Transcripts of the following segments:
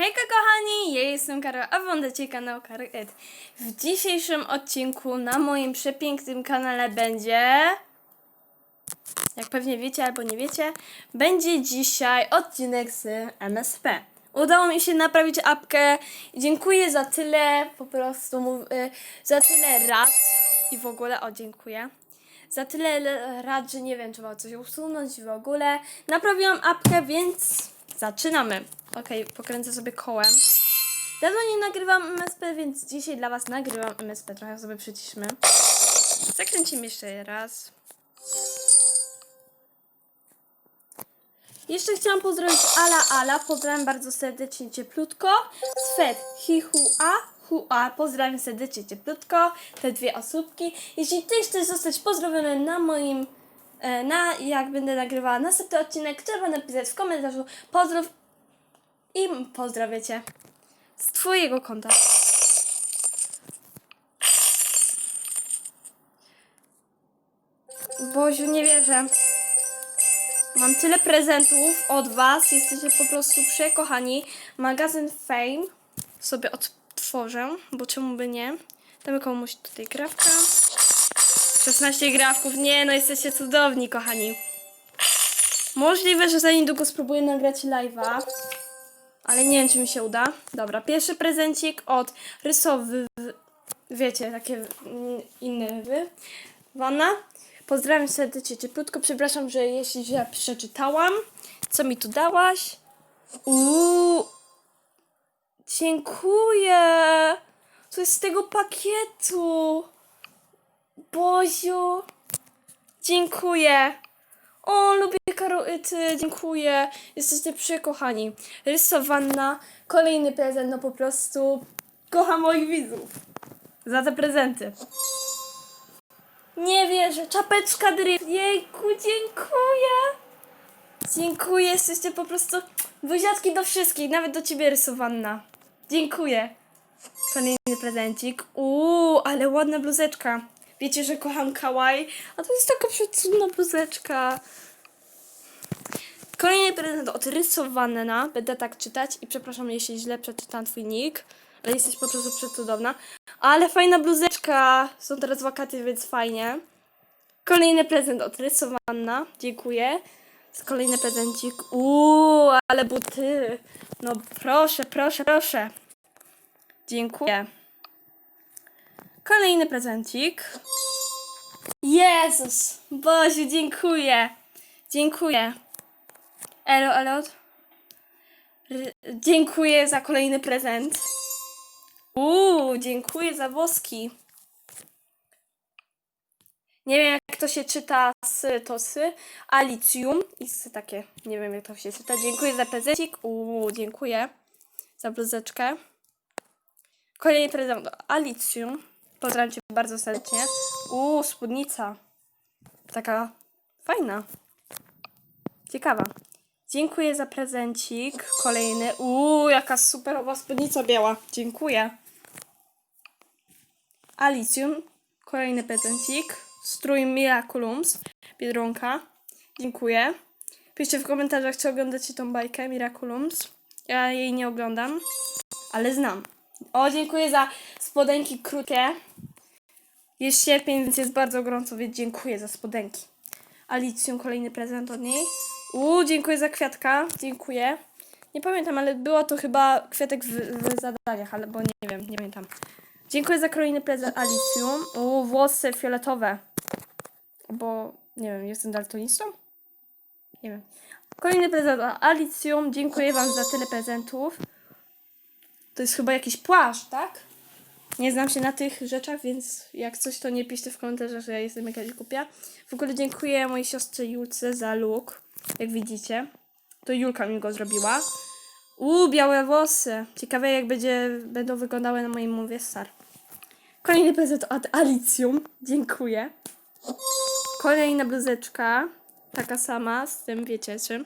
Hejka kochani, ja jestem Karol, a wy oglądacie kanał Karol Ed. W dzisiejszym odcinku na moim przepięknym kanale będzie... Jak pewnie wiecie albo nie wiecie, będzie dzisiaj odcinek z MSP. Udało mi się naprawić apkę i dziękuję za tyle, po prostu y, za tyle rad i w ogóle, o dziękuję. Za tyle rad, że nie wiem, trzeba coś usunąć w ogóle. Naprawiłam apkę, więc zaczynamy. Okej, pokręcę sobie kołem. Dawno nie nagrywam MSP, więc dzisiaj dla Was nagrywam MSP. Trochę sobie przyciszmy. Zakręcimy jeszcze raz. Jeszcze chciałam pozdrowić Ala Ala. Pozdrawiam bardzo serdecznie, cieplutko. Sfet Hi Hu A. Pozdrawiam serdecznie, cieplutko. Te dwie osóbki. Jeśli Ty chcesz zostać pozdrowiony na moim na jak będę nagrywała następny odcinek, trzeba napisać w komentarzu pozdrów i pozdrawię Cię z Twojego konta. Boziu, nie wierzę. Mam tyle prezentów od Was. Jesteście po prostu przekochani. Magazyn Fame sobie odtworzę, bo czemu by nie? Damy komuś tutaj grawka. 16 grawków. Nie, no jesteście cudowni, kochani. Możliwe, że za niedługo spróbuję nagrać live'a. Ale nie wiem, czy mi się uda. Dobra, pierwszy prezencik od rysowy. Wiecie, takie mm, inne wy. Wana. Pozdrawiam serdecznie cieplutko. Przepraszam, że jeśli źle przeczytałam. Co mi tu dałaś? Uuu. Dziękuję. To jest z tego pakietu. Boziu. Dziękuję. O, lubię karoty, dziękuję. Jesteście przekochani. Rysowana, kolejny prezent, no po prostu kocham moich widzów. Za te prezenty. Nie wierzę, czapeczka drift. Jejku, dziękuję. Dziękuję, jesteście po prostu buziatki do wszystkich, nawet do ciebie rysowana. Dziękuję. Kolejny prezencik. Uuu, ale ładna bluzeczka. Wiecie, że kocham kawaii, a to jest taka przecudna bluzeczka. Kolejny prezent od rysowana. Będę tak czytać i przepraszam, jeśli źle przeczytałam twój nick, ale jesteś po prostu przecudowna. Ale fajna bluzeczka. Są teraz wakaty, więc fajnie. Kolejny prezent od rysowana. Dziękuję. Kolejny prezencik. Uuu, ale buty. No proszę, proszę, proszę. Dziękuję. Kolejny prezencik. Jezus! Boziu, dziękuję. Dziękuję. Elo, elo. R- dziękuję za kolejny prezent. Uuu, dziękuję za woski. Nie wiem, jak to się czyta z to sy. Alicjum. I z takie, nie wiem, jak to się czyta. Dziękuję za prezencik. Uuu, dziękuję za bluzeczkę. Kolejny prezent Alicjum. Pozdrawiam Cię bardzo serdecznie. Uuu, spódnica. Taka fajna. Ciekawa. Dziękuję za prezencik. Kolejny. Uuu, jaka superowa spódnica biała. Dziękuję. Alicjum. Kolejny prezencik. Strój Miraculums. Biedronka. Dziękuję. Piszcie w komentarzach, czy oglądacie tą bajkę Miraculums. Ja jej nie oglądam, ale znam. O, dziękuję za spodenki krótkie. Jest sierpień, więc jest bardzo gorąco, więc dziękuję za spodenki. Alicjum, kolejny prezent od niej. Uuu, dziękuję za kwiatka. Dziękuję. Nie pamiętam, ale było to chyba kwiatek w, w zadaniach, ale bo nie wiem, nie pamiętam. Dziękuję za kolejny prezent Alicjum. Uuu, włosy fioletowe. Bo, nie wiem, jestem daltonistą? Nie wiem. Kolejny prezent Alicjum. Dziękuję Wam za tyle prezentów. To jest chyba jakiś płaszcz, tak? Nie znam się na tych rzeczach, więc jak coś, to nie piszcie w komentarzach, że ja jestem jakaś głupia. W ogóle dziękuję mojej siostrze Julce za look. Jak widzicie. To Julka mi go zrobiła. Uuu, białe włosy. Ciekawe jak będzie, będą wyglądały na moim mowie star. Kolejny prezent od Alicjum. Dziękuję. Kolejna bluzeczka. Taka sama, z tym wiecie czym.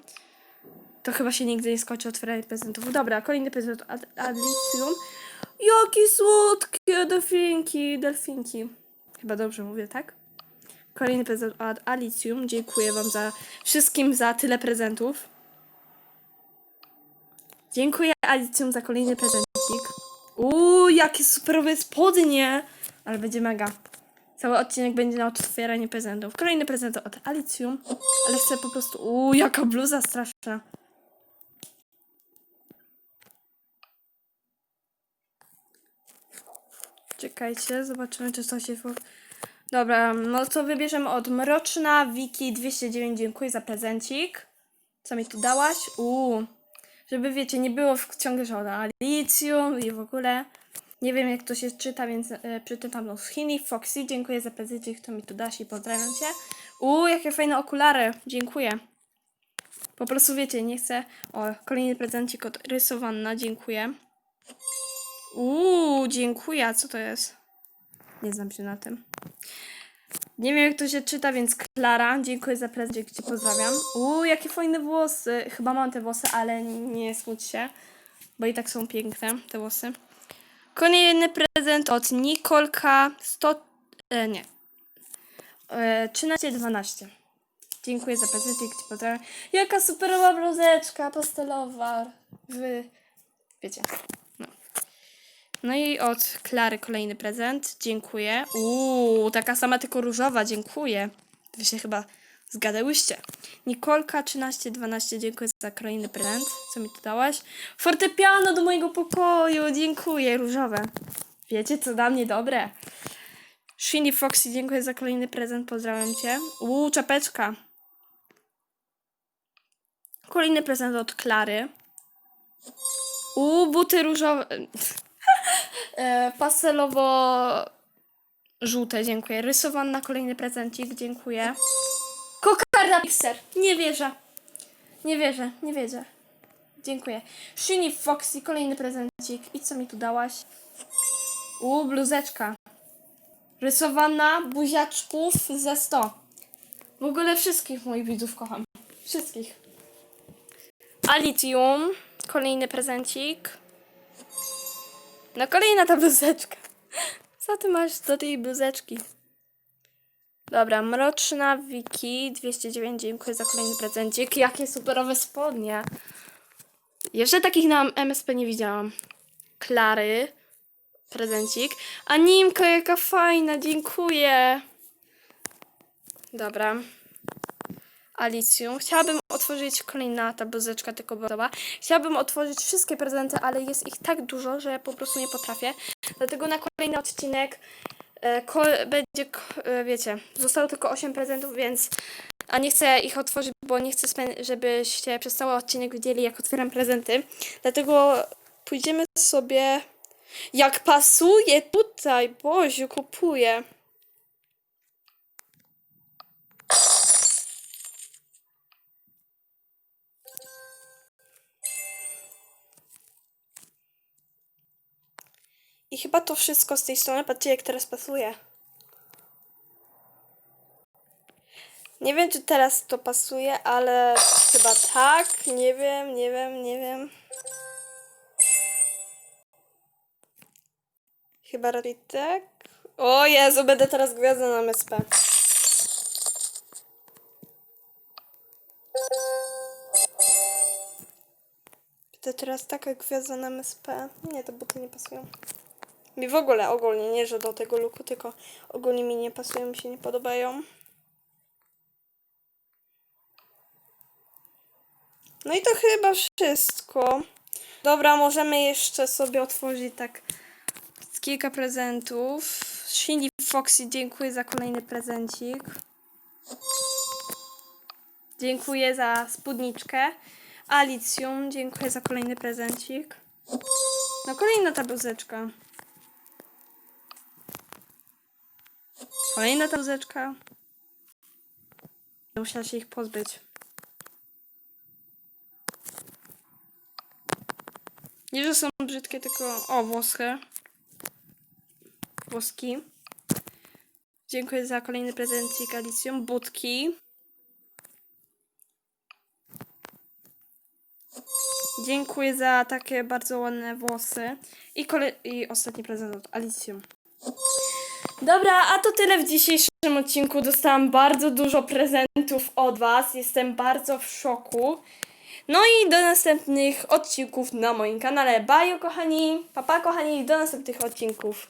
To chyba się nigdy nie skończy otwieranie prezentów. Dobra, kolejny prezent od Alicjum. Jakie słodkie delfinki, delfinki. Chyba dobrze mówię, tak? Kolejny prezent od Alicjum. Dziękuję Wam za wszystkim za tyle prezentów. Dziękuję Alicjum za kolejny prezencik. Uuu, jakie superowe spodnie! Ale będzie mega. Cały odcinek będzie na otwieranie prezentów. Kolejny prezent od Alicjum. Ale chcę po prostu... Uuu, jaka bluza straszna. Czekajcie, zobaczymy, czy to się... Dobra, no to wybierzemy od Mroczna Wiki 209. Dziękuję za prezencik. Co mi tu dałaś? Uuu. Żeby wiecie, nie było w- ciągle, że Alicjum i w ogóle. Nie wiem, jak to się czyta, więc e, przeczytam no, z Chiny. Foxy, dziękuję za prezencik, kto mi tu dasz i pozdrawiam cię. Uuu, jakie fajne okulary. Dziękuję. Po prostu wiecie, nie chcę. O, kolejny prezencik od Rysowanna, dziękuję. Uuu, dziękuję. A co to jest? Nie znam się na tym. Nie wiem, jak to się czyta, więc Klara, dziękuję za prezent, cię pozdrawiam. Uuu, jakie fajne włosy. Chyba mam te włosy, ale nie smuć się, bo i tak są piękne te włosy. Kolejny prezent od Nikolka 100... E, nie. E, 1312. Dziękuję za prezent, cię pozdrawiam. Jaka superowa bluzeczka pastelowa. Wy wiecie. No. I od Klary kolejny prezent. Dziękuję. Uuu, taka sama, tylko różowa. Dziękuję. Wy się chyba zgadałyście. Nikolka 1312, dziękuję za kolejny prezent. Co mi tu dałaś? Fortepiano do mojego pokoju. Dziękuję, różowe. Wiecie, co dla mnie dobre. Shinny Foxy, dziękuję za kolejny prezent. Pozdrawiam cię. Uuu, czapeczka. Kolejny prezent od Klary. Uuu, buty różowe. E, pastelowo żółte, dziękuję. Rysowana, kolejny prezencik, dziękuję. Kokarda Mixer, nie wierzę. Nie wierzę, nie wierzę. Dziękuję. Shinny Foxy, kolejny prezencik. I co mi tu dałaś? U, bluzeczka. Rysowana buziaczków ze 100. W ogóle wszystkich moich widzów kocham. Wszystkich. Alitium, kolejny prezencik. No kolejna ta bluzeczka. Co ty masz do tej bluzeczki? Dobra, Mroczna Wiki 209, dziękuję za kolejny prezencik. Jakie superowe spodnie. Jeszcze takich na MSP nie widziałam. Klary, prezencik. Animka, jaka fajna, dziękuję. Dobra. Alicjum. Chciałabym otworzyć kolejna ta bluzeczka tylko gotowa. Chciałabym otworzyć wszystkie prezenty, ale jest ich tak dużo, że po prostu nie potrafię. Dlatego na kolejny odcinek e, będzie, e, wiecie, zostało tylko 8 prezentów, więc a nie chcę ich otworzyć, bo nie chcę, żebyście przez cały odcinek widzieli, jak otwieram prezenty. Dlatego pójdziemy sobie, jak pasuje tutaj, Boziu, kupuję. I chyba to wszystko z tej strony. Patrzcie, jak teraz pasuje. Nie wiem, czy teraz to pasuje, ale chyba tak. Nie wiem, nie wiem, nie wiem. Chyba raczej tak. O Jezu, będę teraz gwiazdą na MSP. Będę teraz taka gwiazda na MSP. Nie, te buty nie pasują. Mi w ogóle, ogólnie, nie, że do tego looku, tylko ogólnie mi nie pasują, mi się nie podobają. No i to chyba wszystko. Dobra, możemy jeszcze sobie otworzyć tak kilka prezentów. Shindy Foxy, dziękuję za kolejny prezencik. Dziękuję za spódniczkę. Alicjum, dziękuję za kolejny prezencik. No kolejna ta bluzeczka. Kolejna ta bluzeczka. Musiała się ich pozbyć. Nie, że są brzydkie, tylko... O, włosy. Włoski. Dziękuję za kolejny prezencik Alicjum. Budki. Dziękuję za takie bardzo ładne włosy. I, kole- I ostatni prezent od Alicjum. Dobra, a to tyle w dzisiejszym odcinku. Dostałam bardzo dużo prezentów od Was. Jestem bardzo w szoku. No i do następnych odcinków na moim kanale. Bye kochani, papa kochani, do następnych odcinków.